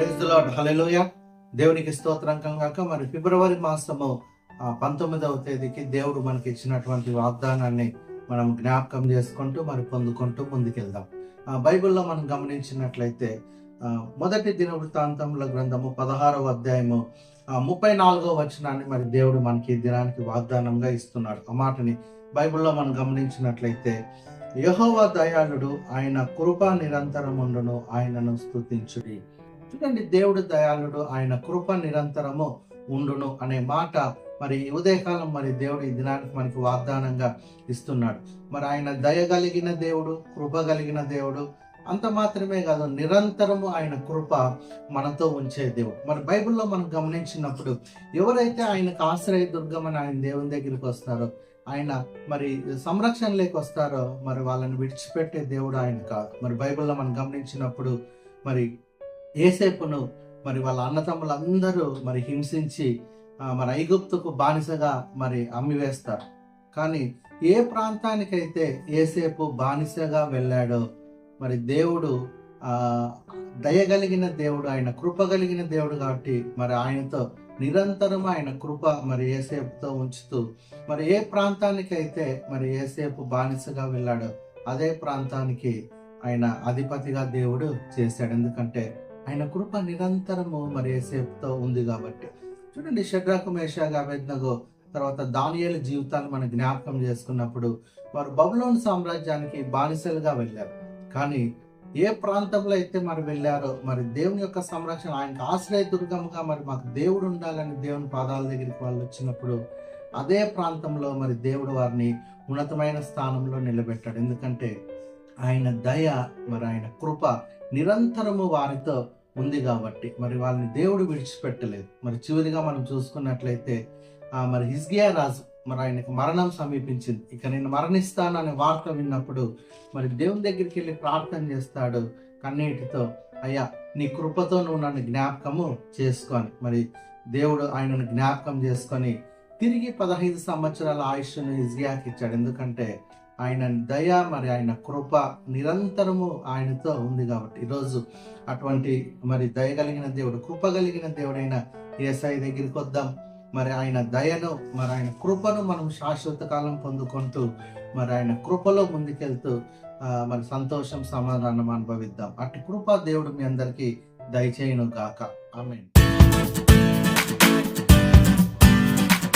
Praise lord hallelujah దేవునికి స్తోత్రం కాక మరి ఫిబ్రవరి మాసము పంతొమ్మిదవ తేదీకి దేవుడు మనకి ఇచ్చినటువంటి వాగ్దానాన్ని మనం జ్ఞాపకం చేసుకుంటూ మరి పొందుకుంటూ ముందుకెళ్దాం. బైబిల్లో మనం గమనించినట్లయితే మొదటి దిన వృత్తాంతముల గ్రంథము పదహారవ అధ్యాయము ముప్పై నాలుగో వచనాన్ని మరి దేవుడు మనకి దినానికి వాగ్దానంగా ఇస్తున్నాడు. ఆ మాటని బైబిల్లో మనం గమనించినట్లయితే యహోవ దయాళుడు ఆయన కృప నిరంతరముండును ఆయనను స్థుతించుడి చూడండి దేవుడు దయాళుడు ఆయన కృప నిరంతరము ఉండును అనే మాట మరి ఉదయకాలం మరి దేవుడు ఈ దినానికి మనకి వాగ్దానంగా ఇస్తున్నాడు. మరి ఆయన దయ కలిగిన దేవుడు కృప కలిగిన దేవుడు అంత మాత్రమే కాదు నిరంతరము ఆయన కృప మనతో ఉంచే దేవుడు. మరి బైబిల్లో మనం గమనించినప్పుడు ఎవరైతే ఆయనకు ఆశ్రయ దుర్గమని ఆయన దేవుని దగ్గరికి వస్తారో ఆయన మరి సంరక్షణలోకి వస్తారో మరి వాళ్ళని విడిచిపెట్టే దేవుడు ఆయన కాదు. మరి బైబిల్లో మనం గమనించినప్పుడు మరి ఏసేపును మరి వాళ్ళ అన్నతమ్ములందరూ మరి హింసించి మరి ఐగుప్తుకు బానిసగా మరి అమ్మివేస్తారు. కానీ ఏ ప్రాంతానికైతే ఏసేపు బానిసగా వెళ్ళాడో మరి దేవుడు దయగలిగిన దేవుడు ఆయన కృప కలిగిన దేవుడు కాబట్టి మరి ఆయనతో నిరంతరం ఆయన కృప మరి ఏసేపుతో ఉంచుతూ మరి ఏ ప్రాంతానికైతే మరి ఏసేపు బానిసగా వెళ్ళాడో అదే ప్రాంతానికి ఆయన అధిపతిగా దేవుడు చేశాడు. ఎందుకంటే ఆయన కృప నిరంతరము మరి ఏసేపుతో ఉంది కాబట్టి. చూడండి షడ్రకు మేషాగా అభెజ్ఞగో తర్వాత దానియల జీవితాలు మనం జ్ఞాపకం చేసుకున్నప్పుడు వారు బబులోన్ సామ్రాజ్యానికి బానిసలుగా వెళ్ళారు. కానీ ఏ ప్రాంతంలో అయితే మరి వెళ్ళారో మరి దేవుని యొక్క సంరక్షణ ఆయనకు ఆశ్రయ దుర్గముగా మరి మాకు దేవుడు ఉండాలని దేవుని పాదాల దగ్గరికి వాళ్ళు వచ్చినప్పుడు అదే ప్రాంతంలో మరి దేవుడు వారిని ఉన్నతమైన స్థానంలో నిలబెట్టాడు. ఎందుకంటే ఆయన దయ మరి ఆయన కృప నిరంతరము వారితో ఉంది కాబట్టి మరి వాళ్ళని దేవుడు విడిచిపెట్టలేదు. మరి చివరిగా మనం చూసుకున్నట్లయితే ఆ మరి హిజ్గియా రాజు మరి ఆయనకు మరణం సమీపించింది. ఇక నేను మరణిస్తాను అనే వార్త విన్నప్పుడు మరి దేవుని దగ్గరికి వెళ్ళి ప్రార్థన చేస్తాడు కన్నీటితో అయ్యా నీ కృపతో నువ్వు నన్ను జ్ఞాపకము చేసుకొని మరి దేవుడు ఆయనను జ్ఞాపకం చేసుకొని తిరిగి పదహైదు సంవత్సరాల ఆయుష్ను హిజ్గియాకి ఇచ్చాడు. ఎందుకంటే ఆయన దయ మరి ఆయన కృప నిరంతరము ఆయనతో ఉంది కాబట్టి ఈరోజు అటువంటి మరి దయ కలిగిన దేవుడు కృప కలిగిన దేవుడైన ఏసఐ దగ్గరికి వద్దాం. మరి ఆయన దయను మరి ఆయన కృపను మనం శాశ్వత కాలం పొందుకుంటూ మరి ఆయన కృపలో ముందుకెళ్తూ మరి సంతోషం సమాధానం అనుభవిద్దాం. అటు కృప దేవుడు మీ అందరికీ దయచేయను గాక ఆమెన్.